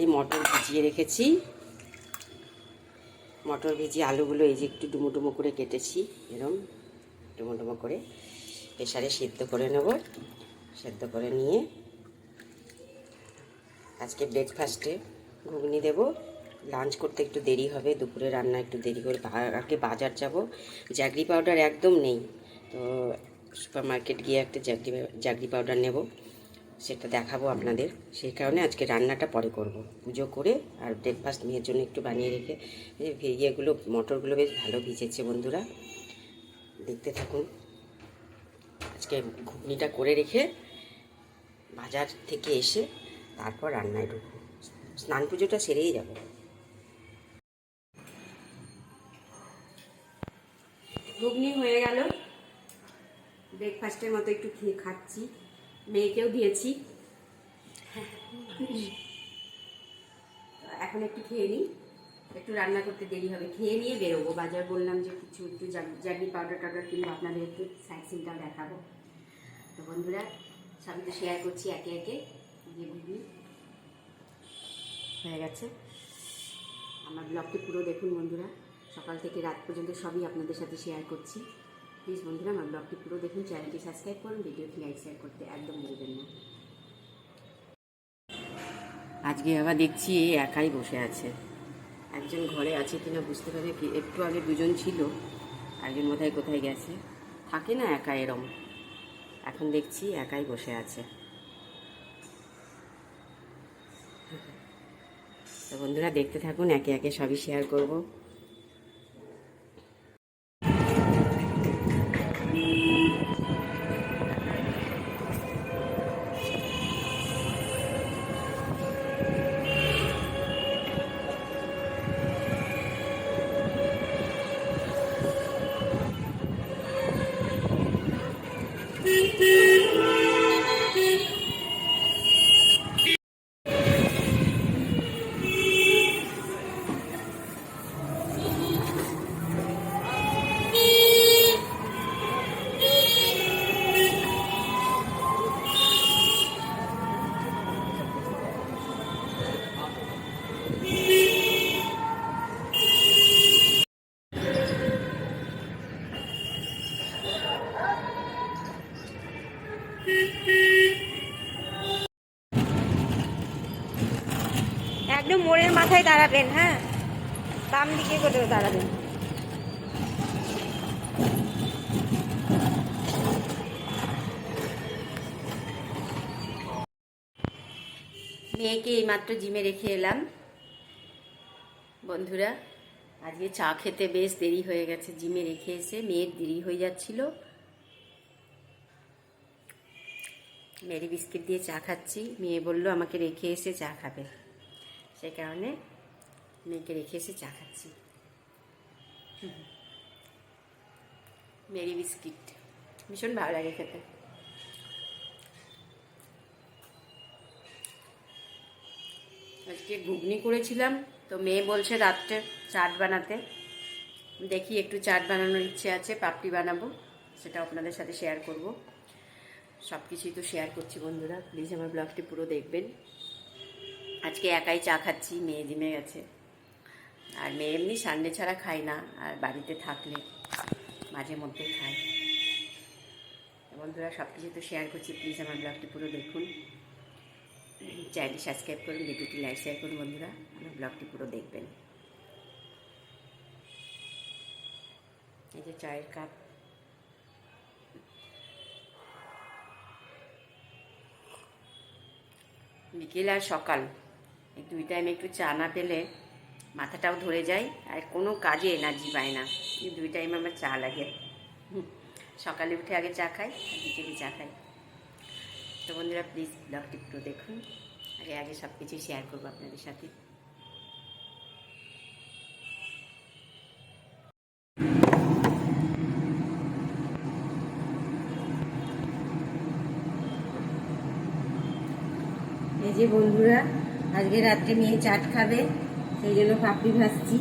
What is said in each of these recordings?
এই মটর ভিজিয়ে রেখেছি। মটর ভিজিয়ে আলুগুলো এই যে একটু ডুমো ডুমো করে কেটেছি, এরম ডুমো ডুমো করে প্রেশারে সিদ্ধ করে নেব। সেদ্ধ করে নিয়ে আজকে ব্রেকফাস্টে ঘুগনি দেব। লাঞ্চ করতে একটু দেরি হবে, দুপুরে রান্না একটু দেরি করে আগে বাজার যাব। জ্যাগরি পাউডার একদম নেই, তো সুপার মার্কেট গিয়ে একটা জ্যাগরি জ্যাগরি পাউডার নেব। সেটা দেখাবো আপনাদের। সেই কারণে আজকে রান্নাটা পরে করব। পুজো করে আর ব্রেকফাস্ট মেয়ের জন্য একটু বানিয়ে রেখে ইয়েগুলো মটরগুলো বেশ ভালো ভিজেছে বন্ধুরা। দেখতে থাকুন। আজকে ঘুগনিটা করে রেখে বাজার থেকে এসে তারপর রান্নায় ঢুকবো। স্নান পুজোটা সেরেই যাব। ঘুগনি হয়ে গেল। ব্রেকফাস্টের মতো একটু খেয়ে খাচ্ছি। মেয়েকেও দিয়েছি। এখন একটু খেয়ে নিই। একটু রান্না করতে দেরি হবে। খেয়ে নিয়ে বেরোবো। বাজার বললাম যে কিছু একটু জাগি পাউডার টাউডার কিনবো আপনাদের একটু সাইড সিনটাও দেখাবো। তো বন্ধুরা, সবই তো শেয়ার করছি একে একে। যে ঘুগনি হয়ে গেছে। আমার ব্লগটি পুরো দেখুন বন্ধুরা। সকাল থেকে রাত পর্যন্ত সবই আপনাদের সাথে শেয়ার করছি। প্লিজ বন্ধুরা, আমার ব্লগটি পুরো দেখুন চ্যানেলটি সাবস্ক্রাইব করুন, ভিডিওটি লাইক শেয়ার করতে একদম ভুলবেন না। আজকে আবার দেখছি একাই বসে আছে। একজন ঘরে আছে কিনা বুঝতে পারে কি, একটু আগে দুজন ছিল একজন কোথায় কোথায় গেছে। থাকে না একা এরম। এখন দেখছি একাই বসে আছে। তো বন্ধুরা, দেখতে থাকুন, একে একে সবই শেয়ার করব। একদম মোড়ের মাথায় দাঁড়াবেন হ্যাঁ? বাম দিকে করে দাঁড়াবেন। মেয়েকে এইমাত্র জিমে রেখে এলাম। বন্ধুরা, আজকে চা খেতে বেশ দেরি হয়ে গেছে, জিমে রেখে এসে মেয়ের দেরি হয়ে যাচ্ছিল। মেরি বিস্কিট দিয়ে চা খাচ্ছি। মেয়ে বলল, আমাকে রেখে এসে চা খাবে। সেই কারণে মেয়েকে রেখে এসে চা খাচ্ছি। মেরি বিস্কিট ভীষণ ভালো লাগে খেতে। আজকে ঘুগনি করেছিলাম, তো মেয়ে বলছে রাত্রে চাট বানাতে। দেখি একটু চাট বানানোর ইচ্ছে আছে, পাপড়ি বানাবো সেটা আপনাদের সাথে শেয়ার করব। সব কিছুই তো শেয়ার করছি বন্ধুরা প্লিজ আমার ব্লগটি পুরো দেখবেন। আজকে একাই চা খাচ্ছি, মেয়ে জিমে গেছে। আর মেয়ে এমনি সানডে ছাড়া খায় না, আর বাড়িতে থাকলে মাঝে মধ্যে খায়। বন্ধুরা সব কিছু তো শেয়ার করছি প্লিজ আমার ব্লগটি পুরো দেখুন। চ্যানেলটি সাবস্ক্রাইব করুন ভিডিওটি লাইক শেয়ার করুন বন্ধুরা, আমার ব্লগটি পুরো দেখবেন। এই যে চায়ের কাপ। বিকেল আর সকাল। এই দুই টাইমে একটু চা না পেলে মাথাটাও ধরে যায় আর কোনো কাজে এনার্জি পায় না। এই দুই টাইম আমার চা লাগে। সকালে উঠে আগে চা খাই আর বিকেলে চা খাই। তো বন্ধুরা প্লিজ ব্লগটি একটু দেখুন। আগে আগে সব কিছু শেয়ার করব আপনাদের সাথে। এই যে বন্ধুরা আজকে রাত্রে মেয়ে চাট খাবে সেই জন্য পাপড়ি ভাজছি।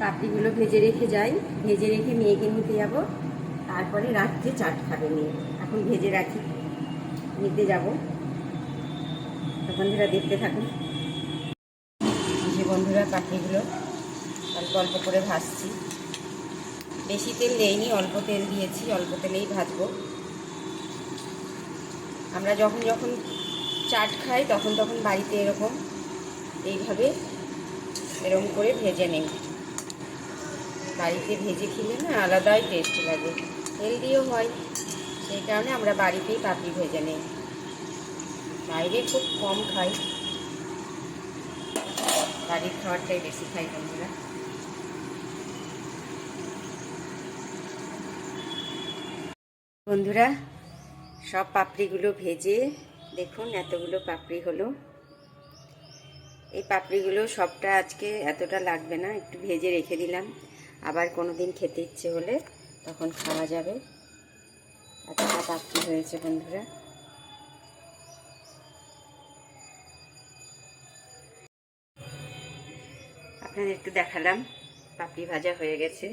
পাপড়িগুলো ভেজে রেখে যাই। ভেজে রেখে মেয়েকে নিতে যাব। তারপরে রাত্রে চাট খাবে মেয়ে। এখন ভেজে রাখি। নিতে যাব। তখন ধরা দেখতে থাকুন। যে বন্ধুরা পাপড়িগুলো, অল্প অল্প করে ভাজছি। বেশি তেল দেইনি, অল্প তেল দিয়েছি। অল্প তেলেই ভাজবো। আমরা যখন যখন চাট খাই, তখন তখন বাড়িতে এরকম এইভাবে এরকম করে ভেজে নেই। বাড়িতে ভেজে খেলে না আলাদাই টেস্ট লাগে। হেলদিও হয়, সেই কারণে আমরা বাড়িতেই পাপড়ি ভেজে নেই। বাইরে খুব কম খাই। বাড়ির খাবারটাই বেশি খাই বন্ধুরা। বন্ধুরা, সব পাপড়িগুলো ভেজে দেখুন এতগুলো পাপড়ি হলো। এই পাপড়িগুলো সবটা আজকে এতটা লাগবে না, একটু ভেজে রেখে দিলাম। আবার কোনো দিন খেতে ইচ্ছে হলে তখন খাওয়া যাবে। এতটা পাপড়ি হয়েছে বন্ধুরা? আপনাদের একটু দেখালাম, পাপড়ি ভাজা হয়ে গেছে।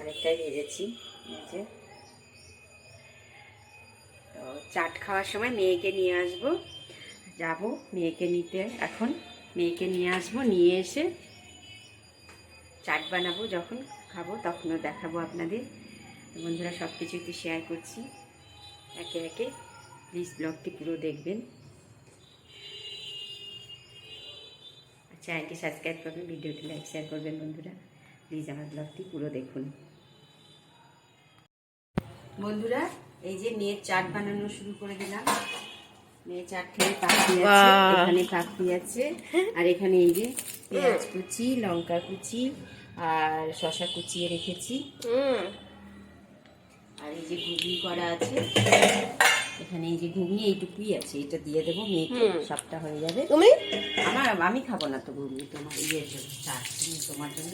অনেকটাই ভেজেছি তো চাট খাওয়ার সময় মেয়েকে নিয়ে আসব। যাব মেয়েকে নিতে, এখন মেয়েকে নিয়ে আসব, নিয়ে এসে চাট বানাবো, যখন খাব তখনও দেখাবো আপনাদের। বন্ধুরা সব কিছু একটু শেয়ার করছি। একে একে প্লিজ ব্লগটি পুরো দেখবেন। চ্যানেলটি সাবস্ক্রাইব করবেন, ভিডিওটি লাইক শেয়ার করবেন বন্ধুরা। প্লিজ আমার ব্লগটি পুরো দেখুন। বন্ধুরা, এই যে মেয়ের চাট বানানো শুরু করে দিলাম। মেয়ে চাট খেয়ে পাখি আছে এখানে পাখি আছে আর এখানে এই যে পেঁয়াজ কুচি লঙ্কা কুচি আর শশা কুচিয়ে রেখেছি। আর এই যে ঘুগনি করা আছে এখানে এই যে ঘুগনি এইটুকুই আছে এটা দিয়ে দেবো মেয়েকে সবটা হয়ে যাবে। তুমি? আমার আমি খাব না তো ঘুগনি তোমার ইয়ের জন্য চাট তুমি তোমার জন্য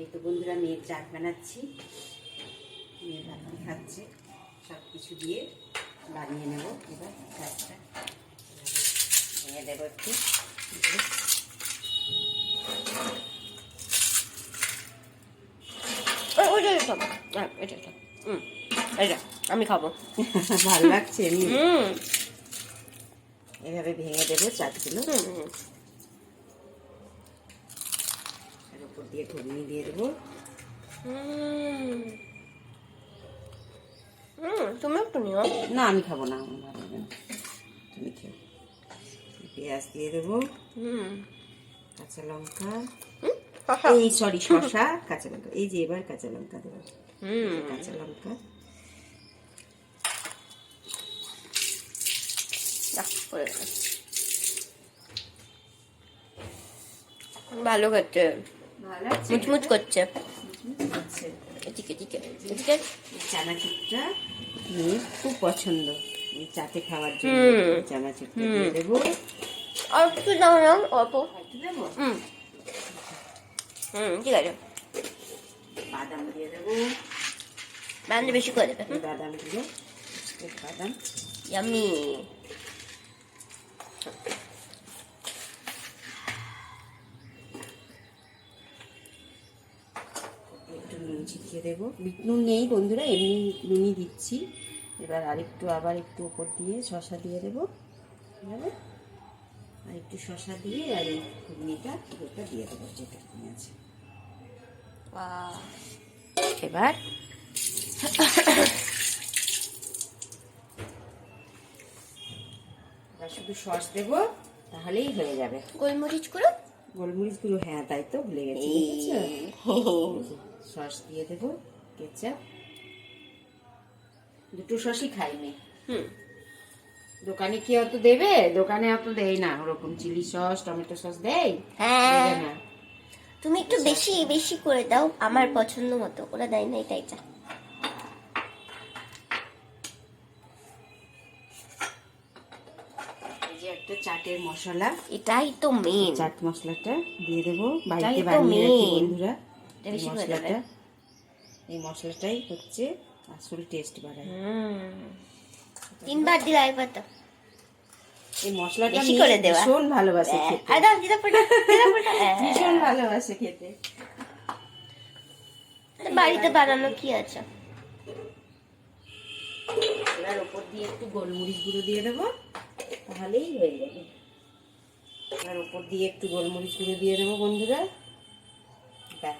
এই তো বন্ধুরা মেয়ের চাট বানাচ্ছি মেয়ে ভাত খাচ্ছে সব কিছু দিয়ে। বানিয়ে নেব এবার। চাটটা ভেঙে দেবো একটু। হ্যাঁ আমি খাব। ভালো লাগছে এমনি। এভাবে ভেঙে দেবো চাটগুলো। আর উপর দিয়ে ঘুগনি দিয়ে দেবো। হুম। তুমি একটু নিও। না আমি খাব না তুমি খেও পেঁয়াজ দিয়ে দেবো। কাঁচা লঙ্কা। এই সরি শশা কাঁচা লঙ্কা। এই যে এবার কাঁচা লঙ্কা দেবো। কাঁচা লঙ্কা। ভালো ভালো মুচমুচ করছে। এদিকে এদিকে এদিকে। এই চানাচুরটা মেয়ে খুব পছন্দ। চাটে খাওয়ার জন্য। এই চানাচুরটা দিয়ে দেবো। অল্প একটু দাও না অল্প। একটু দেবো? হুম। হুম ঠিক আছে। বাদাম দিয়ে দেবো। ব্যান্ড বেশি করে দেবে বাদাম দিয়ে বাদাম। ইয়ামি একটু নুন ছিটিয়ে দেবো। নুন নেই বন্ধুরা এমনি নুনই দিচ্ছি। এবার আরেকটু আবার একটু উপর দিয়ে শশা দিয়ে দেবো। এভাবে আর একটু শশা দিয়ে আর এই ঘুগনিটা পুরোটা দিয়ে দেবো যেটা আছে। এবার শুধু সস দেবো তাহলেই হয়ে যাবে। গোলমরিচগুলো গোলমরিচগুলো হ্যাঁ তাই তো ভুলে গেছি? সস দিয়ে দেবো কেচাপ। দুটো সসই খাইনি। হুম। দোকানে কি অত দেবে? দোকানে অত দেয় না। ওরকম চিলি সস টমেটো সস দেয়? হ্যাঁ। তুমি একটু বেশি বেশি করে দাও আমার পছন্দ মতো। ওরা দেয় না এটাই চা। এই যে একটা চাটের মশলা। এটাই তো মেন চাট মশলাটা দিয়ে দেবো। বাড়িতে বানিয়ে বন্ধুরা। বেশি করে দেবে। এই মশলাটাই হচ্ছে আসল টেস্ট বাড়ায় তিনবার দিলে একবার তো। এই মশলাটা বেশি করে দেওয়া। ভীষণ ভালোবাসে ফোটা হ্যাঁ। ভীষণ ভালোবাসে খেতে। বাড়িতে বানানো কি আছে? এবার ওপর দিয়ে একটু গোলমরিচ গুঁড়ো দিয়ে দেবো তাহলেই হয়ে যাবে। এবার ওপর দিয়ে একটু গোলমরিচ গুঁড়ো দিয়ে দেবো বন্ধুরা। ব্যাস।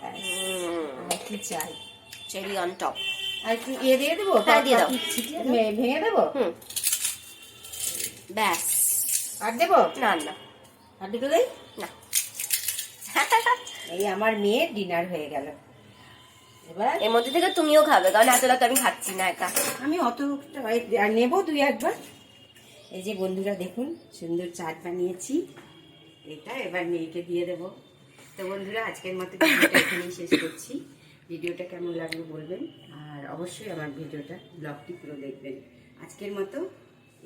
আর কি চাই চেরি অন টপ আর ইয়ে দিয়ে দেবো? হ্যাঁ, দিয়ে দাও। ভেঙে দেবো? হুম। ব্যাস। আর দেবো? না না। আর দুটো দেই? না। এই আমার মেয়ের ডিনার হয়ে গেল। এবার এর মধ্যে থেকে তুমিও খাবে কারণ এত রাত আমি খাচ্ছি না একা। আমি অত নেব দুই একবার। এই যে বন্ধুরা দেখুন সুন্দর চাট বানিয়েছি। এটা এবার মেয়েকে দিয়ে দেবো। তো বন্ধুরা, আজকের মতো ভিডিওটা এখানেই শেষ করছি। ভিডিওটা কেমন লাগল বলবেন, আর অবশ্যই আমার ভিডিওটা, ব্লগটি পুরো দেখবেন। আজকের মতো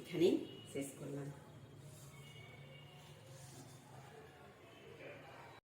এখানেই শেষ করলাম।